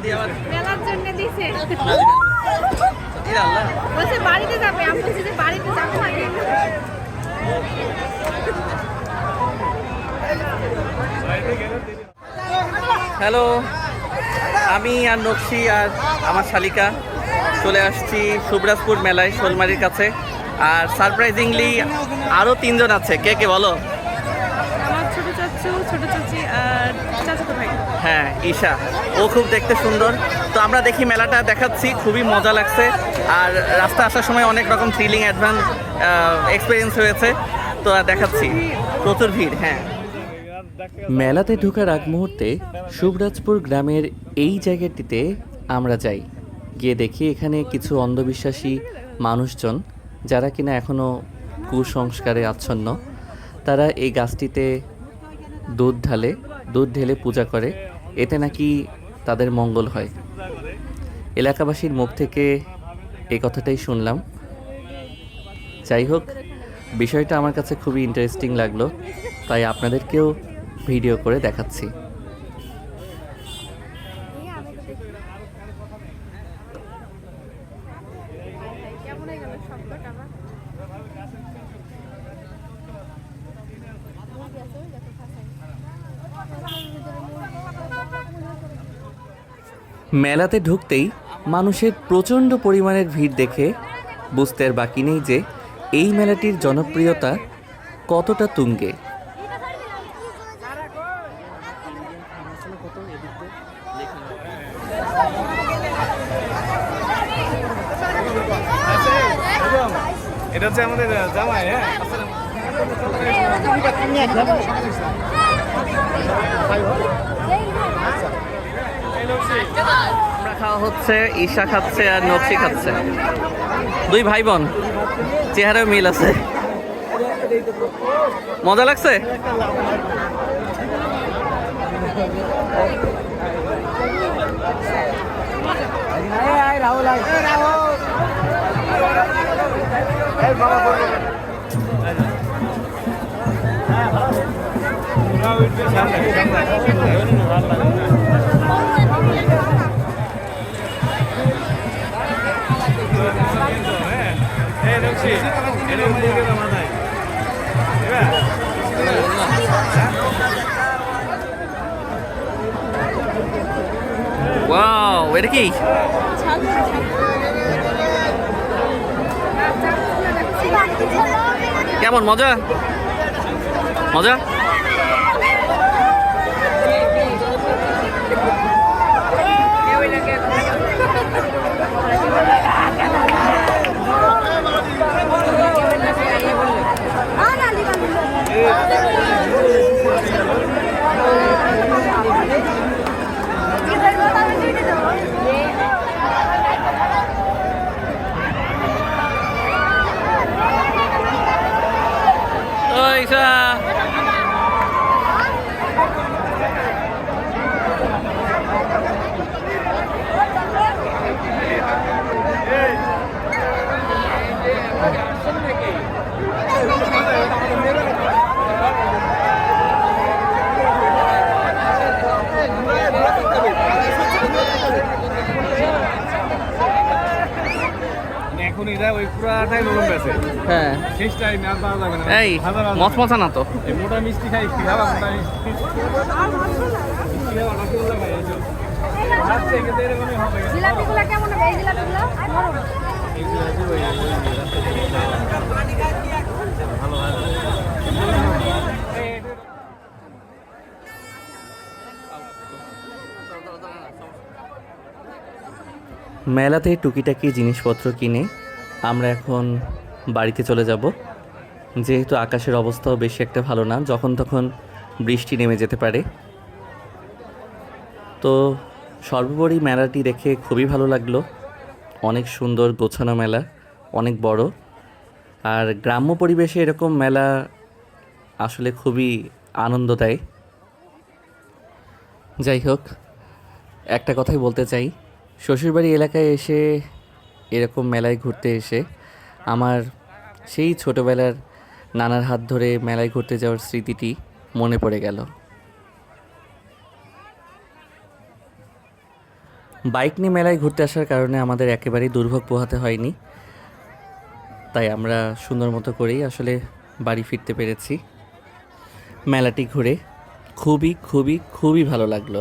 দাদি আবার মেলার জন্য দিছে। বলছে বাড়িতে যাবে আমি বলছি যে বাড়িতে যাব আগে হ্যালো আমি আর নকশি আর আমার শালিকা চলে আসছি সুবরাজপুর মেলায় শোলমারির কাছে। আর সারপ্রাইজিংলি আরও তিনজন আছে। কে কে বলো? হ্যাঁ ঈশা। ও খুব দেখতে সুন্দর। তো আমরা দেখি মেলাটা দেখাচ্ছি, খুবই মজা লাগছে। আর রাস্তা আসার সময় অনেক রকম থ্রিলিং অ্যাডভান্স এক্সপিরিয়েন্স হয়েছে। তো দেখাচ্ছি। প্রচুর ভিড় হ্যাঁ। মেলাতে ঢোকার আগ মুহূর্তে শুভরাজপুর গ্রামের এই জায়গাটিতে আমরা যাই। গিয়ে দেখি এখানে কিছু অন্ধবিশ্বাসী মানুষজন, যারা কিনা এখনও কুসংস্কারে আচ্ছন্ন। তারা এই গাছটিতে দুধ ঢালে, দুধ ঢেলে পূজা করে। এতে নাকি তাদের মঙ্গল হয়। এলাকাবাসীর মুখ থেকে এই কথাটাই শুনলাম। যাই হোক, বিষয়টা আমার কাছে খুবই ইন্টারেস্টিং লাগল, তাই আপনাদেরকেও ভিডিও করে দেখাচ্ছি। কেমন গেল শব্দটা মেলাতে ঢুকতেই মানুষের প্রচণ্ড পরিমাণের ভিড় দেখে বুঝতে আর বাকি নেই যে এই মেলাটির জনপ্রিয়তা কতটা তুঙ্গে। এটা হচ্ছে আমাদের জামাই হ্যাঁ? আমরা খাওয়া হচ্ছে ঈশা খাচ্ছে আর নকশি খাচ্ছে দুই ভাই বোন চেহারাও মিল আছে মজা লাগছে নকশি এরকম দিকে তো মাথায় ওয়াও এটা কি? কেমন মজা? মজা? ও ঈশা ওই পুরাটাই বেছে হ্যাঁ। শেষ টাইম আর পাওয়া যাবে না। এই হাজার হাজার- না তো। এই মোটা মিষ্টি খাই কি খাবা মোটা মিষ্টি। জিলাপিগুলো কেমন হবে? এই জিলাপিগুলো? নরম। ওই- মেলাতে টুকিটাকি জিনিসপত্র কিনে আমরা এখন বাড়িতে চলে যাব। যেহেতু আকাশের অবস্থাও বেশি একটা ভালো না, যখন তখন বৃষ্টি নেমে যেতে পারে। তো সর্বোপরি মেলাটি দেখে খুবই ভালো লাগল। অনেক সুন্দর গোছানো মেলা, অনেক বড়। আর গ্রাম্য পরিবেশে এরকম মেলা আসলে খুবই আনন্দ দেয় যাই হোক, একটা কথাই বলতে চাই। শ্বশুরবাড়ি এলাকায় এসে এরকম মেলায় ঘুরতে এসে আমার সেই ছোটোবেলার নানার হাত ধরে মেলায় ঘুরতে যাওয়ার স্মৃতিটি মনে পড়ে গেল। বাইক নিয়ে মেলায় ঘুরতে আসার কারণে আমাদের একেবারেই দুর্ভোগ পোহাতে হয়নি। তাই আমরা সুন্দর মতো করেই আসলে বাড়ি ফিরতে পেরেছি। মেলাটি ঘুরে খুবই খুবই খুবই ভালো লাগল।